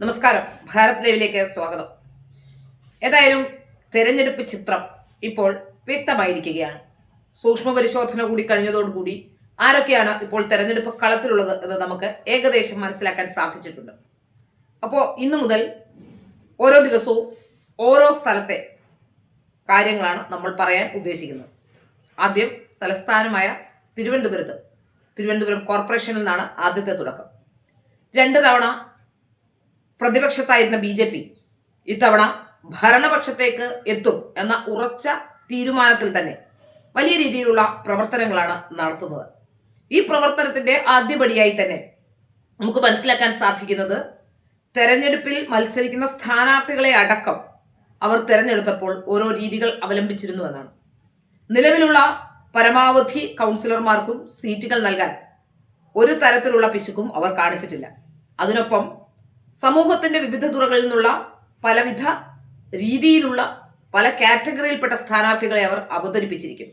നമസ്കാരം. ഭാരത് ലൈവിലേക്ക് സ്വാഗതം. ഏതായാലും തെരഞ്ഞെടുപ്പ് ചിത്രം ഇപ്പോൾ വ്യക്തമായിരിക്കുകയാണ്. സൂക്ഷ്മ പരിശോധന കൂടി കഴിഞ്ഞതോടുകൂടി ആരൊക്കെയാണ് ഇപ്പോൾ തെരഞ്ഞെടുപ്പ് കളത്തിലുള്ളത് എന്ന് നമുക്ക് ഏകദേശം മനസ്സിലാക്കാൻ സാധിച്ചിട്ടുണ്ട്. അപ്പോൾ ഇന്നു മുതൽ ഓരോ ദിവസവും ഓരോ സ്ഥലത്തെ കാര്യങ്ങളാണ് നമ്മൾ പറയാൻ ഉദ്ദേശിക്കുന്നത്. ആദ്യം തലസ്ഥാനമായ തിരുവനന്തപുരത്ത്. തിരുവനന്തപുരം കോർപ്പറേഷനിൽ നിന്നാണ് ആദ്യത്തെ തുടക്കം. രണ്ട് തവണ പ്രതിപക്ഷത്തായിരുന്ന ബി ജെ പി ഇത്തവണ ഭരണപക്ഷത്തേക്ക് എത്തും എന്ന ഉറച്ച തീരുമാനത്തിൽ തന്നെ വലിയ രീതിയിലുള്ള പ്രവർത്തനങ്ങളാണ് നടത്തുന്നത്. ഈ പ്രവർത്തനത്തിന്റെ ആദ്യപടിയായി തന്നെ നമുക്ക് മനസ്സിലാക്കാൻ സാധിക്കുന്നത് തെരഞ്ഞെടുപ്പിൽ മത്സരിക്കുന്ന സ്ഥാനാർത്ഥികളെ അടക്കം അവർ തെരഞ്ഞെടുത്തപ്പോൾ ഓരോ രീതികൾ അവലംബിച്ചിരുന്നു എന്നാണ്. നിലവിലുള്ള പരമാവധി കൗൺസിലർമാർക്കും സീറ്റുകൾ നൽകാൻ ഒരു തരത്തിലുള്ള പിശുക്കും അവർ കാണിച്ചിട്ടില്ല. അതിനൊപ്പം സമൂഹത്തിന്റെ വിവിധ തുറകളിൽ നിന്നുള്ള പലവിധ രീതിയിലുള്ള പല കാറ്റഗറിയിൽപ്പെട്ട സ്ഥാനാർത്ഥികളെ അവർ അവതരിപ്പിച്ചിരിക്കും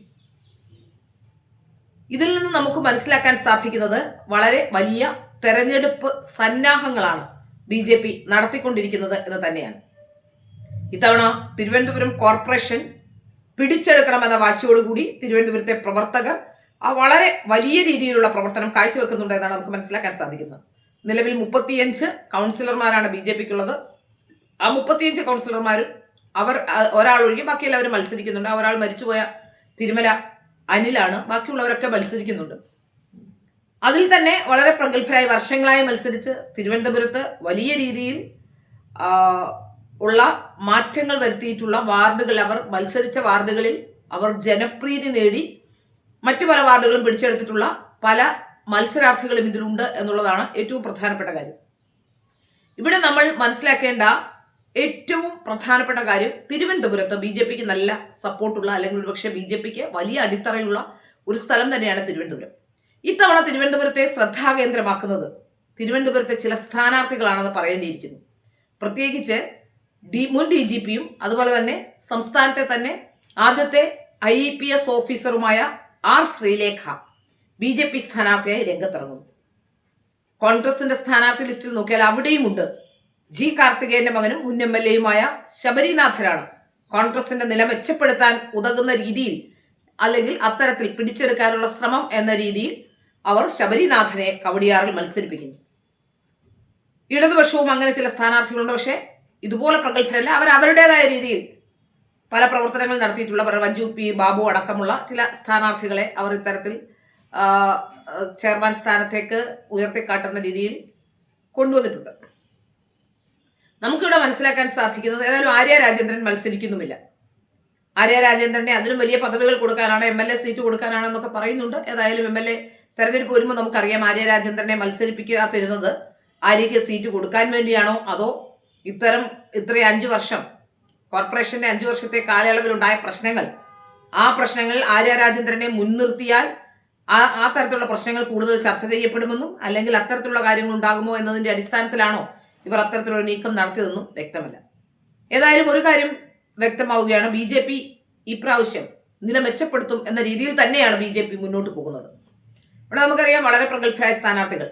ഇതിൽ നിന്ന് നമുക്ക് മനസ്സിലാക്കാൻ സാധിക്കുന്നത് വളരെ വലിയ തെരഞ്ഞെടുപ്പ് സന്നാഹങ്ങളാണ് ബി ജെ പി നടത്തിക്കൊണ്ടിരിക്കുന്നത് എന്ന് തന്നെയാണ്. ഇത്തവണ തിരുവനന്തപുരം കോർപ്പറേഷൻ പിടിച്ചെടുക്കണമെന്ന വാശിയോടുകൂടി തിരുവനന്തപുരത്തെ പ്രവർത്തകർ ആ വളരെ വലിയ രീതിയിലുള്ള പ്രവർത്തനം കാഴ്ചവെക്കുന്നുണ്ട് എന്നാണ് നമുക്ക് മനസ്സിലാക്കാൻ സാധിക്കുന്നത്. നിലവിൽ മുപ്പത്തിയഞ്ച് കൗൺസിലർമാരാണ് ബി ജെ പിക്കുള്ളത്. ആ മുപ്പത്തിയഞ്ച് കൗൺസിലർമാരും അവർ ഒരാൾ ഒഴികെ ബാക്കി മത്സരിക്കുന്നുണ്ട്. ഒരാൾ മരിച്ചുപോയ തിരുമല അനിലാണ്. ബാക്കിയുള്ളവരൊക്കെ മത്സരിക്കുന്നുണ്ട്. അതിൽ തന്നെ വളരെ പ്രഗത്ഭരായി വർഷങ്ങളായി മത്സരിച്ച് തിരുവനന്തപുരത്ത് വലിയ രീതിയിൽ ഉള്ള മാറ്റങ്ങൾ വരുത്തിയിട്ടുള്ള വാർഡുകൾ അവർ മത്സരിച്ച വാർഡുകളിൽ അവർ ജനപ്രീതി നേടി മറ്റു പല വാർഡുകളും പിടിച്ചെടുത്തിട്ടുള്ള പല മത്സരാർത്ഥികളും ഇതിലുണ്ട് എന്നുള്ളതാണ് ഏറ്റവും പ്രധാനപ്പെട്ട കാര്യം. ഇവിടെ നമ്മൾ മനസ്സിലാക്കേണ്ട ഏറ്റവും പ്രധാനപ്പെട്ട കാര്യം തിരുവനന്തപുരത്ത് ബി ജെ പിക്ക് നല്ല സപ്പോർട്ടുള്ള അല്ലെങ്കിൽ ഒരുപക്ഷെ ബി ജെ പിക്ക് വലിയ അടിത്തറയുള്ള ഒരു സ്ഥലം തന്നെയാണ് തിരുവനന്തപുരം. ഇത്തവണ തിരുവനന്തപുരത്തെ ശ്രദ്ധാകേന്ദ്രമാക്കുന്നത് തിരുവനന്തപുരത്തെ ചില സ്ഥാനാർത്ഥികളാണെന്ന് പറയേണ്ടിയിരിക്കുന്നു. പ്രത്യേകിച്ച് ഡി മുൻ ഡി ജി പിയും അതുപോലെ തന്നെ സംസ്ഥാനത്തെ തന്നെ ആദ്യത്തെ I P S ഓഫീസറുമായ R Sreelekha. B J P സ്ഥാനാർത്ഥിയായി രംഗത്തിറങ്ങുന്നു കോൺഗ്രസിന്റെ സ്ഥാനാർത്ഥി ലിസ്റ്റിൽ നോക്കിയാൽ അവിടെയുമുണ്ട് ജി കാർത്തികേയന്റെ മകനും മുൻ എം എൽ എയുമായ ശബരിനാഥനാണ് കോൺഗ്രസിന്റെ നില മെച്ചപ്പെടുത്താൻ ഉതകുന്ന രീതിയിൽ അല്ലെങ്കിൽ അത്തരത്തിൽ പിടിച്ചെടുക്കാനുള്ള ശ്രമം എന്ന രീതിയിൽ അവർ ശബരിനാഥനെ കവടിയാറിൽ മത്സരിപ്പിക്കുന്നു. ഇടതുപക്ഷവും അങ്ങനെ ചില സ്ഥാനാർത്ഥികളുണ്ട്. പക്ഷേ ഇതുപോലെ പ്രഗത്ഭരല്ല. അവർ അവരുടേതായ രീതിയിൽ പല പ്രവർത്തനങ്ങൾ നടത്തിയിട്ടുള്ള അവർ വഞ്ചു പി ബാബു അടക്കമുള്ള ചില സ്ഥാനാർത്ഥികളെ അവർ ഇത്തരത്തിൽ ചെയർമാൻ സ്ഥാനത്തേക്ക് ഉയർത്തിക്കാട്ടുന്ന രീതിയിൽ കൊണ്ടുവന്നിട്ടുണ്ട്. നമുക്കിവിടെ മനസ്സിലാക്കാൻ സാധിക്കുന്നത് ഏതായാലും ആര്യ രാജേന്ദ്രൻ മത്സരിക്കുന്നുമില്ല. ആര്യ രാജേന്ദ്രനെ അതിനും വലിയ പദവികൾ കൊടുക്കാനാണ് എം എൽ എ സീറ്റ് കൊടുക്കാനാണെന്നൊക്കെ പറയുന്നുണ്ട്. ഏതായാലും എം എൽ എ തെരഞ്ഞെടുപ്പ് വരുമ്പോൾ നമുക്കറിയാം ആര്യ രാജേന്ദ്രനെ മത്സരിപ്പിക്കാതിരുന്നത് ആര്യയ്ക്ക് സീറ്റ് കൊടുക്കാൻ വേണ്ടിയാണോ അതോ ഇത്തരം ഇത്രയും അഞ്ചു വർഷം കോർപ്പറേഷന്റെ അഞ്ചു വർഷത്തെ കാലയളവിലുണ്ടായ പ്രശ്നങ്ങൾ ആ പ്രശ്നങ്ങൾ ആര്യ രാജേന്ദ്രനെ മുൻനിർത്തിയാൽ ആ ആ തരത്തിലുള്ള പ്രശ്നങ്ങൾ കൂടുതൽ ചർച്ച ചെയ്യപ്പെടുമെന്നും അല്ലെങ്കിൽ അത്തരത്തിലുള്ള കാര്യങ്ങൾ ഉണ്ടാകുമോ എന്നതിന്റെ അടിസ്ഥാനത്തിലാണോ ഇവർ അത്തരത്തിലുള്ള നീക്കം നടത്തിയതെന്നും വ്യക്തമല്ല. ഏതായാലും ഒരു കാര്യം വ്യക്തമാവുകയാണ്. ബി ജെ പി ഇപ്രാവശ്യം നില മെച്ചപ്പെടുത്തും എന്ന രീതിയിൽ തന്നെയാണ് ബി ജെ പി മുന്നോട്ട് പോകുന്നത്. ഇവിടെ നമുക്കറിയാം വളരെ പ്രഗത്ഭരായ സ്ഥാനാർത്ഥികൾ.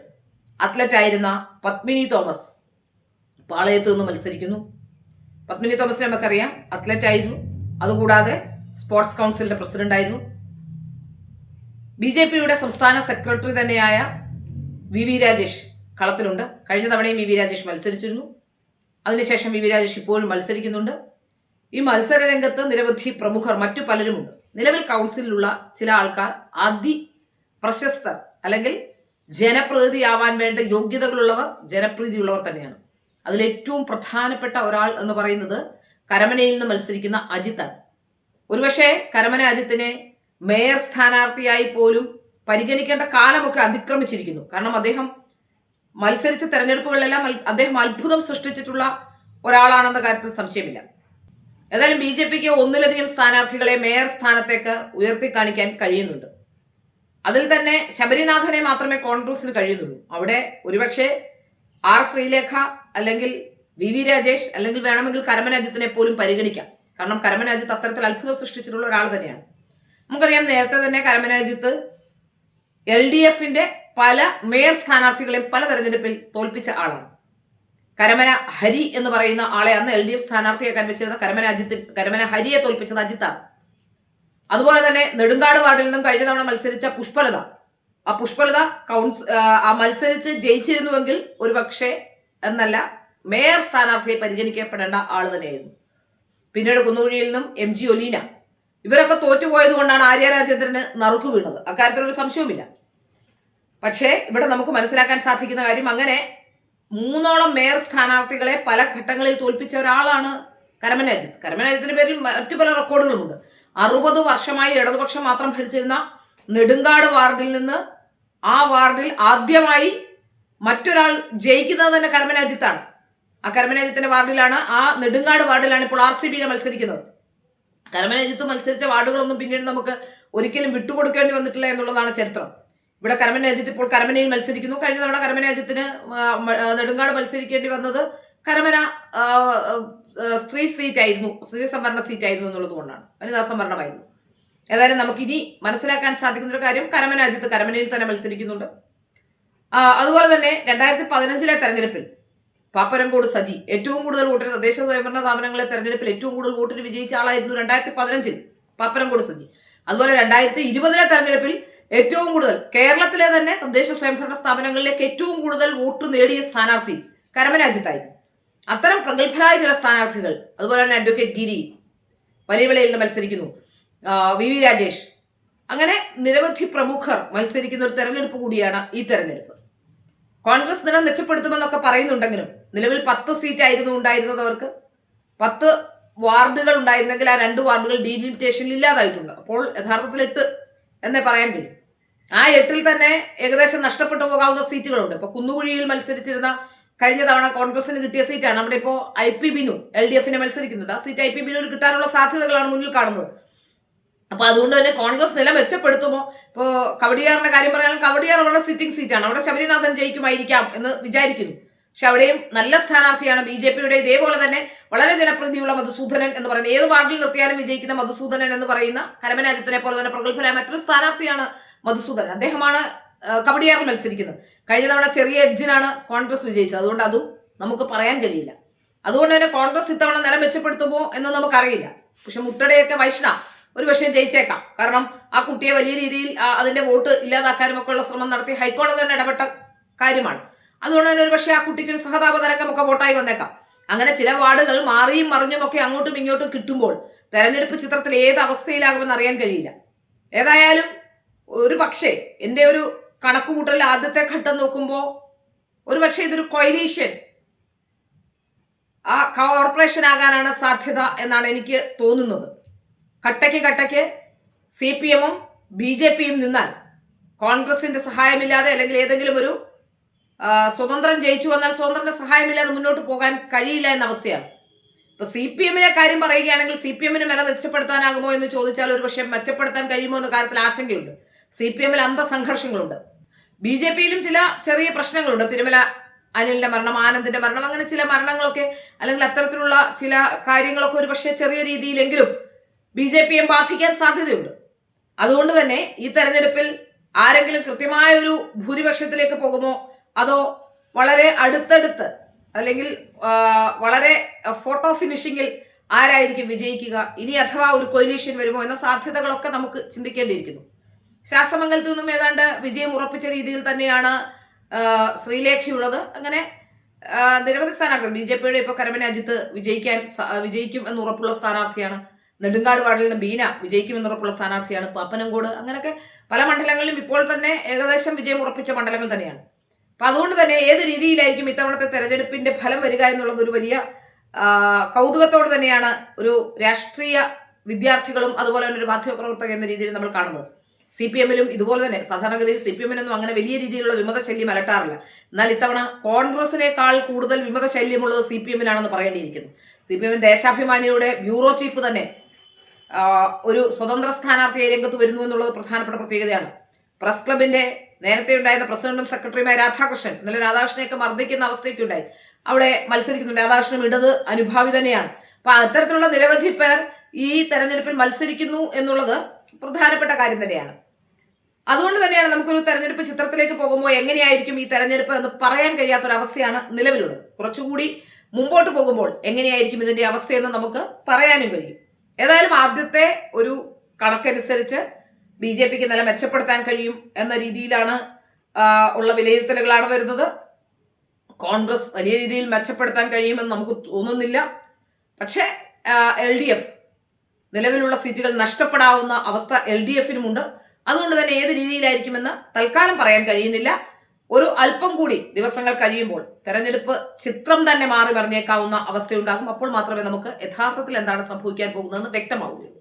അത്ലറ്റ് ആയിരുന്ന പത്മിനി തോമസ് പാളയത്ത് നിന്ന് മത്സരിക്കുന്നു. പത്മിനി തോമസിനെ നമുക്കറിയാം. അത്ലറ്റ് ആയിരുന്നു. അതുകൂടാതെ സ്പോർട്സ് കൗൺസിലിന്റെ പ്രസിഡന്റ് ആയിരുന്നു. ബി ജെ പിയുടെ സംസ്ഥാന സെക്രട്ടറി തന്നെയായ വി വി രാജേഷ് കളത്തിലുണ്ട്. കഴിഞ്ഞ തവണയും വി വി രാജേഷ് മത്സരിച്ചിരുന്നു. അതിനുശേഷം വി വി രാജേഷ് ഇപ്പോഴും മത്സരിക്കുന്നുണ്ട്. ഈ മത്സര രംഗത്ത് നിരവധി പ്രമുഖർ മറ്റു പലരുമുണ്ട്. നിലവിൽ കൗൺസിലിലുള്ള ചില ആൾക്കാർ അതി പ്രശസ്തർ അല്ലെങ്കിൽ ജനപ്രീതിയാവാൻ വേണ്ട യോഗ്യതകളുള്ളവർ ജനപ്രീതിയുള്ളവർ തന്നെയാണ്. അതിലേറ്റവും പ്രധാനപ്പെട്ട ഒരാൾ എന്ന് പറയുന്നത് കരമനയിൽ നിന്ന് മത്സരിക്കുന്ന അജിത്താണ്. ഒരുപക്ഷെ കരമന അജിത്തിനെ മേയർ സ്ഥാനാർത്ഥിയായി പോലും പരിഗണിക്കേണ്ട കാലമൊക്കെ അതിക്രമിച്ചിരിക്കുന്നു. കാരണം അദ്ദേഹം മത്സരിച്ച തെരഞ്ഞെടുപ്പുകളിലെല്ലാം അദ്ദേഹം അത്ഭുതം സൃഷ്ടിച്ചിട്ടുള്ള ഒരാളാണെന്ന കാര്യത്തിൽ സംശയമില്ല. ഏതായാലും ബി ജെ പിക്ക് ഒന്നിലധികം സ്ഥാനാർത്ഥികളെ മേയർ സ്ഥാനത്തേക്ക് ഉയർത്തി കാണിക്കാൻ കഴിയുന്നുണ്ട്. അതിൽ തന്നെ ശബരിനാഥനെ മാത്രമേ കോൺഗ്രസിന് കഴിയുന്നുള്ളൂ. അവിടെ ഒരുപക്ഷെ ആർ ശ്രീലേഖ അല്ലെങ്കിൽ വി വി രാജേഷ് അല്ലെങ്കിൽ വേണമെങ്കിൽ കരമനജിത്തിനെ പോലും പരിഗണിക്കാം. കാരണം കരമന അജിത്ത് അത്തരത്തിൽ അത്ഭുതം സൃഷ്ടിച്ചിട്ടുള്ള ഒരാൾ തന്നെയാണ്. നമുക്കറിയാം നേരത്തെ തന്നെ കരമരാജ്യത്ത് എൽ ഡി എഫിന്റെ പല മേയർ സ്ഥാനാർത്ഥികളെയും പല തെരഞ്ഞെടുപ്പിൽ തോൽപ്പിച്ച ആളാണ്. കരമന ഹരി എന്ന് പറയുന്ന ആളെ അന്ന് എൽ ഡി എഫ് സ്ഥാനാർത്ഥിയാക്കാൻ വെച്ചിരുന്ന കരമന കരമന ഹരിയെ തോൽപ്പിച്ചത് അജിത്താണ്. അതുപോലെ തന്നെ നെടുങ്കാട് വാർഡിൽ നിന്നും കഴിഞ്ഞ തവണ മത്സരിച്ച പുഷ്പലത. ആ പുഷ്പലത കൗൺസ് ആ മത്സരിച്ച് ജയിച്ചിരുന്നുവെങ്കിൽ ഒരു പക്ഷേ എന്നല്ല മേയർ സ്ഥാനാർത്ഥിയെ പരിഗണിക്കപ്പെടേണ്ട ആൾ തന്നെയായിരുന്നു. പിന്നീട് കുന്നുകുഴിയിൽ നിന്നും എം ജി ഒലീന ഇവരൊക്കെ തോറ്റുപോയത് കൊണ്ടാണ് ആര്യരാജേന്ദ്രന് നറുക്കു വീണത്. അക്കാര്യത്തിൽ ഒരു സംശയവുമില്ല. പക്ഷേ ഇവിടെ നമുക്ക് മനസ്സിലാക്കാൻ സാധിക്കുന്ന കാര്യം അങ്ങനെ മൂന്നോളം മേയർ സ്ഥാനാർത്ഥികളെ പല ഘട്ടങ്ങളിൽ തോൽപ്പിച്ച ഒരാളാണ് കരമന കരമനാജിത്തിന്റെ പേരിൽ മറ്റു പല റെക്കോർഡുകളുമുണ്ട്. അറുപത് വർഷമായി ഇടതുപക്ഷം മാത്രം ഭരിച്ചിരുന്ന നെടുങ്കാട് വാർഡിൽ നിന്ന് ആ വാർഡിൽ ആദ്യമായി മറ്റൊരാൾ ജയിക്കുന്നത് തന്നെ കരമനാജിത്താണ് ആ കരമനാജിത്തിന്റെ വാർഡിലാണ് ആ നെടുങ്കാട് വാർഡിലാണ് ഇപ്പോൾ ആർ സി ബിയിലെ മത്സരിക്കുന്നത്. കരമന അജിത്ത് മത്സരിച്ച വാർഡുകളൊന്നും പിന്നീട് നമുക്ക് ഒരിക്കലും വിട്ടുകൊടുക്കേണ്ടി വന്നിട്ടില്ല എന്നുള്ളതാണ് ചരിത്രം. ഇവിടെ കരമന രാജ്യത്ത് ഇപ്പോൾ കരമനയിൽ മത്സരിക്കുന്നു. കഴിഞ്ഞ തവണ കരമന അജിത്തിന് ആ, നെടുങ്കാട് മത്സരിക്കേണ്ടി വന്നത് കരമന സ്ത്രീ സീറ്റ് ആയിരുന്നു. സ്ത്രീ സംവരണ സീറ്റ് ആയിരുന്നു എന്നുള്ളത് കൊണ്ടാണ്. വനിതാ സംവരണമായിരുന്നു. ഏതായാലും നമുക്കിനി മനസ്സിലാക്കാൻ സാധിക്കുന്ന ഒരു കാര്യം കരമന രാജ്യത്ത് കരമനയിൽ തന്നെ മത്സരിക്കുന്നുണ്ട്. അതുപോലെ തന്നെ രണ്ടായിരത്തി പതിനഞ്ചിലെ തെരഞ്ഞെടുപ്പിൽ പാപ്പരംകോട് സജി. ഏറ്റവും കൂടുതൽ വോട്ടിന് തദ്ദേശ സ്വയംഭരണ സ്ഥാപനങ്ങളെ തെരഞ്ഞെടുപ്പിൽ ഏറ്റവും കൂടുതൽ വോട്ടിന് വിജയിച്ച ആളായിരുന്നു രണ്ടായിരത്തി പതിനഞ്ചിൽ പാപ്പരംകോട് സജി. അതുപോലെ രണ്ടായിരത്തി ഇരുപതിലെ തെരഞ്ഞെടുപ്പിൽ ഏറ്റവും കൂടുതൽ കേരളത്തിലെ തന്നെ തദ്ദേശ സ്വയംഭരണ സ്ഥാപനങ്ങളിലേക്ക് ഏറ്റവും കൂടുതൽ വോട്ട് നേടിയ സ്ഥാനാർത്ഥി കരമരാജ്യത്തായിരുന്നു അത്തരം പ്രഗത്ഭരായ ചില സ്ഥാനാർത്ഥികൾ അതുപോലെ തന്നെ അഡ്വക്കേറ്റ് ഗിരി വലിയവിളയിൽ നിന്ന് മത്സരിക്കുന്നു. V V Rajesh. അങ്ങനെ നിരവധി പ്രമുഖർ മത്സരിക്കുന്ന ഒരു തെരഞ്ഞെടുപ്പ് കൂടിയാണ് ഈ തെരഞ്ഞെടുപ്പ്. കോൺഗ്രസ് നില മെച്ചപ്പെടുത്തുമെന്നൊക്കെ പറയുന്നുണ്ടെങ്കിലും നിലവിൽ പത്ത് സീറ്റ് ആയിരുന്നു ഉണ്ടായിരുന്നത് അവർക്ക്. പത്ത് വാർഡുകൾ ഉണ്ടായിരുന്നെങ്കിൽ ആ രണ്ട് വാർഡുകൾ ഡീലിമിറ്റേഷനിൽ ഇല്ലാതായിട്ടുണ്ട്. അപ്പോൾ യഥാർത്ഥത്തിൽ എട്ട് എന്നേ പറയാൻ കഴിയും ആ എട്ടിൽ തന്നെ ഏകദേശം നഷ്ടപ്പെട്ടു പോകാവുന്ന സീറ്റുകളുണ്ട്. ഇപ്പൊ കുന്നുകുഴിയിൽ മത്സരിച്ചിരുന്ന കഴിഞ്ഞ തവണ കോൺഗ്രസിന് കിട്ടിയ സീറ്റാണ്. അവിടെ ഇപ്പോൾ I P Binu L D എഫിനെ മത്സരിക്കുന്നുണ്ട്. ആ സീറ്റ് ഐ പി ബിനുവിന് കിട്ടാനുള്ള സാധ്യതകളാണ് മുന്നിൽ കാണുന്നത്. അപ്പൊ അതുകൊണ്ട് തന്നെ കോൺഗ്രസ് നില മെച്ചപ്പെടുത്തുമോ? ഇപ്പോ കവടിയാറിന്റെ കാര്യം പറഞ്ഞാൽ കവടിയാർ അവരുടെ സിറ്റിംഗ് സീറ്റാണ് അവിടെ ശബരിനാഥൻ ജയിക്കുമായിരിക്കാം എന്ന് വിചാരിക്കുന്നു. പക്ഷെ അവിടെയും നല്ല സ്ഥാനാർത്ഥിയാണ് ബി ജെ പിയുടെ. ഇതേപോലെ തന്നെ വളരെ ജനപ്രീതിയുള്ള മധുസൂദനൻ എന്ന് പറയുന്ന ഏത് വാർഡിൽ നിർത്തിയാലും വിജയിക്കുന്ന മധുസൂദനൻ എന്ന് പറയുന്ന കരമനാജിത്തിനെ പോലെ തന്നെ പ്രഗത്ഭനായ മറ്റൊരു സ്ഥാനാർത്ഥിയാണ് മധുസൂദനൻ. അദ്ദേഹമാണ് കബഡിയാർ മത്സരിക്കുന്നത്. കഴിഞ്ഞ തവണ ചെറിയ എഡ്ജിനാണ് കോൺഗ്രസ് വിജയിച്ചത്. അതുകൊണ്ട് അതും നമുക്ക് പറയാൻ കഴിയില്ല. അതുകൊണ്ട് തന്നെ കോൺഗ്രസ് ഇത്തവണ നില മെച്ചപ്പെടുത്തുമോ എന്ന് നമുക്കറിയില്ല. പക്ഷെ മുട്ടടയൊക്കെ വൈഷ്ണവ് ഒരു പക്ഷേ ജയിച്ചേക്കാം. കാരണം ആ കുട്ടിയെ വലിയ രീതിയിൽ അതിന്റെ വോട്ട് ഇല്ലാതാക്കാനും ഒക്കെ ഉള്ള ശ്രമം നടത്തി ഹൈക്കോടതി തന്നെ ഇടപെട്ട കാര്യമാണ്. അതുകൊണ്ട് തന്നെ ഒരു പക്ഷേ ആ കുട്ടിക്ക് ഒരു സഹതാപ തരംഗമൊക്കെ വോട്ടായി വന്നേക്കാം. അങ്ങനെ ചില വാർഡുകൾ മാറിയും മറിഞ്ഞും ഒക്കെ അങ്ങോട്ടും ഇങ്ങോട്ടും കിട്ടുമ്പോൾ തെരഞ്ഞെടുപ്പ് ചിത്രത്തിൽ ഏത് അവസ്ഥയിലാകുമെന്ന് അറിയാൻ കഴിയില്ല. ഏതായാലും ഒരു പക്ഷേ എന്റെ ഒരു കണക്കുകൂട്ടൽ ആദ്യത്തെ ഘട്ടം നോക്കുമ്പോൾ ഒരു പക്ഷേ ഇതൊരു കൊയിലീഷ്യൻ ആ കോർപ്പറേഷൻ ആകാനാണ് സാധ്യത എന്നാണ് എനിക്ക് തോന്നുന്നത്. കട്ടയ്ക്ക് കട്ടയ്ക്ക് സി പി എമ്മും ബി ജെ പിയും നിന്നാൽ കോൺഗ്രസിന്റെ സഹായമില്ലാതെ അല്ലെങ്കിൽ ഏതെങ്കിലും ഒരു സ്വതന്ത്രം ജയിച്ചു വന്നാൽ സ്വതന്ത്രന്റെ സഹായമില്ലാതെ മുന്നോട്ട് പോകാൻ കഴിയില്ല എന്ന അവസ്ഥയാണ്. ഇപ്പൊ സി പി എമ്മിനെ കാര്യം പറയുകയാണെങ്കിൽ സി പി എമ്മിന് വില മെച്ചപ്പെടുത്താനാകുമോ എന്ന് ചോദിച്ചാൽ ഒരു പക്ഷേ മെച്ചപ്പെടുത്താൻ കഴിയുമോ എന്ന കാര്യത്തിൽ ആശങ്കയുണ്ട്. സി പി എമ്മിൽ അന്തസംഘർഷങ്ങളുണ്ട്. ബി ജെ പിയിലും ചില ചെറിയ പ്രശ്നങ്ങളുണ്ട്. തിരുമല അനിലിന്റെ മരണം ആനന്ദിന്റെ മരണം അങ്ങനെ ചില മരണങ്ങളൊക്കെ അല്ലെങ്കിൽ അത്തരത്തിലുള്ള ചില കാര്യങ്ങളൊക്കെ ഒരു പക്ഷേ ചെറിയ രീതിയിലെങ്കിലും ബി ജെ പിയെ ബാധിക്കാൻ സാധ്യതയുണ്ട്. അതുകൊണ്ട് തന്നെ ഈ തെരഞ്ഞെടുപ്പിൽ ആരെങ്കിലും കൃത്യമായ ഒരു ഭൂരിപക്ഷത്തിലേക്ക് പോകുമോ? അതോ വളരെ അടുത്തടുത്ത് അല്ലെങ്കിൽ വളരെ ഫോട്ടോ ഫിനിഷിങ്ങിൽ ആരായിരിക്കും വിജയിക്കുക? ഇനി അഥവാ ഒരു കൊയിലീഷൻ വരുമോ എന്ന സാധ്യതകളൊക്കെ നമുക്ക് ചിന്തിക്കേണ്ടിയിരിക്കുന്നു. ശാസ്ത്രമംഗലത്തു നിന്നും ഏതാണ്ട് വിജയം ഉറപ്പിച്ച രീതിയിൽ തന്നെയാണ് ശ്രീലേഖയുള്ളത്. അങ്ങനെ നിരവധി സ്ഥാനാർത്ഥികൾ. ബി ജെ പിയുടെ ഇപ്പോൾ കരമന അജിത്ത് വിജയിക്കാൻ വിജയിക്കും എന്ന് ഉറപ്പുള്ള സ്ഥാനാർത്ഥിയാണ് നെടുങ്കാട് വാർഡിൽ നിന്ന് ബീന വിജയിക്കും എന്ന് ഉറപ്പുള്ള സ്ഥാനാർത്ഥിയാണ് പാപ്പനംകോട്. അങ്ങനെയൊക്കെ പല മണ്ഡലങ്ങളിലും ഇപ്പോൾ തന്നെ ഏകദേശം വിജയം ഉറപ്പിച്ച മണ്ഡലങ്ങൾ തന്നെയാണ്. അപ്പൊ അതുകൊണ്ട് തന്നെ ഏത് രീതിയിലായിരിക്കും ഇത്തവണത്തെ തെരഞ്ഞെടുപ്പിന്റെ ഫലം വരിക എന്നുള്ളത് ഒരു വലിയ കൗതുകത്തോട് തന്നെയാണ് ഒരു രാഷ്ട്രീയ വിദ്യാർത്ഥികളും അതുപോലെ തന്നെ ഒരു മാധ്യമപ്രവർത്തക എന്ന രീതിയിൽ നമ്മൾ കാണുന്നത്. സി പി എമ്മിലും ഇതുപോലെ തന്നെ സാധാരണഗതിയിൽ സി പി എമ്മിനൊന്നും അങ്ങനെ വലിയ രീതിയിലുള്ള വിമതശല്യം അലട്ടാറില്ല. എന്നാൽ ഇത്തവണ കോൺഗ്രസിനേക്കാൾ കൂടുതൽ വിമതശല്യമുള്ളത് സി പി എമ്മിനാണെന്ന് പറയേണ്ടിയിരിക്കുന്നു. സി പി എമ്മിൻ ദേശാഭിമാനിയുടെ ബ്യൂറോ ചീഫ് തന്നെ ഒരു സ്വതന്ത്ര സ്ഥാനാർത്ഥിയായി രംഗത്ത് വരുന്നു എന്നുള്ളത് പ്രധാനപ്പെട്ട പ്രത്യേകതയാണ്. പ്രസ് ക്ലബിന്റെ നേരത്തെ ഉണ്ടായിരുന്ന പ്രസിഡന്റും സെക്രട്ടറിയുമായ രാധാകൃഷ്ണൻ ഇന്നലെ രാധാകൃഷ്ണനെയൊക്കെ മർദ്ദിക്കുന്ന അവസ്ഥയൊക്കെ ഉണ്ടായി അവിടെ മത്സരിക്കുന്നുണ്ട്. രാധാകൃഷ്ണൻ ഇടത് അനുഭാവി തന്നെയാണ്. അപ്പൊ അത്തരത്തിലുള്ള നിരവധി പേർ ഈ തെരഞ്ഞെടുപ്പിൽ മത്സരിക്കുന്നു എന്നുള്ളത് പ്രധാനപ്പെട്ട കാര്യം തന്നെയാണ്. അതുകൊണ്ട് തന്നെയാണ് നമുക്കൊരു തെരഞ്ഞെടുപ്പ് ചിത്രത്തിലേക്ക് പോകുമ്പോൾ എങ്ങനെയായിരിക്കും ഈ തെരഞ്ഞെടുപ്പ് എന്ന് പറയാൻ കഴിയാത്തൊരവസ്ഥയാണ് നിലവിലുള്ളത്. കുറച്ചുകൂടി മുമ്പോട്ട് പോകുമ്പോൾ എങ്ങനെയായിരിക്കും ഇതിന്റെ അവസ്ഥയെന്ന് നമുക്ക് പറയാനും കഴിയും. ഏതായാലും ആദ്യത്തെ ഒരു കണക്കനുസരിച്ച് ബി ജെ പിക്ക് നില മെച്ചപ്പെടുത്താൻ കഴിയും എന്ന രീതിയിലാണ് ഉള്ള വിലയിരുത്തലുകളാണ് വരുന്നത്. കോൺഗ്രസ് വലിയ രീതിയിൽ മെച്ചപ്പെടുത്താൻ കഴിയുമെന്ന് നമുക്ക് തോന്നുന്നില്ല. പക്ഷേ എൽ ഡി എഫ് നിലവിലുള്ള സീറ്റുകൾ നഷ്ടപ്പെടാവുന്ന അവസ്ഥ എൽ ഡി എഫിനുമുണ്ട്. അതുകൊണ്ട് തന്നെ ഏത് രീതിയിലായിരിക്കുമെന്ന് തൽക്കാലം പറയാൻ കഴിയുന്നില്ല. ഒരു അല്പം കൂടി ദിവസങ്ങൾ കഴിയുമ്പോൾ തെരഞ്ഞെടുപ്പ് ചിത്രം തന്നെ മാറി മറിഞ്ഞേക്കാവുന്ന അവസ്ഥയുണ്ടാകും. അപ്പോൾ മാത്രമേ നമുക്ക് യഥാർത്ഥത്തിൽ എന്താണ് സംഭവിക്കാൻ പോകുന്നതെന്ന് വ്യക്തമാവുകയുള്ളൂ.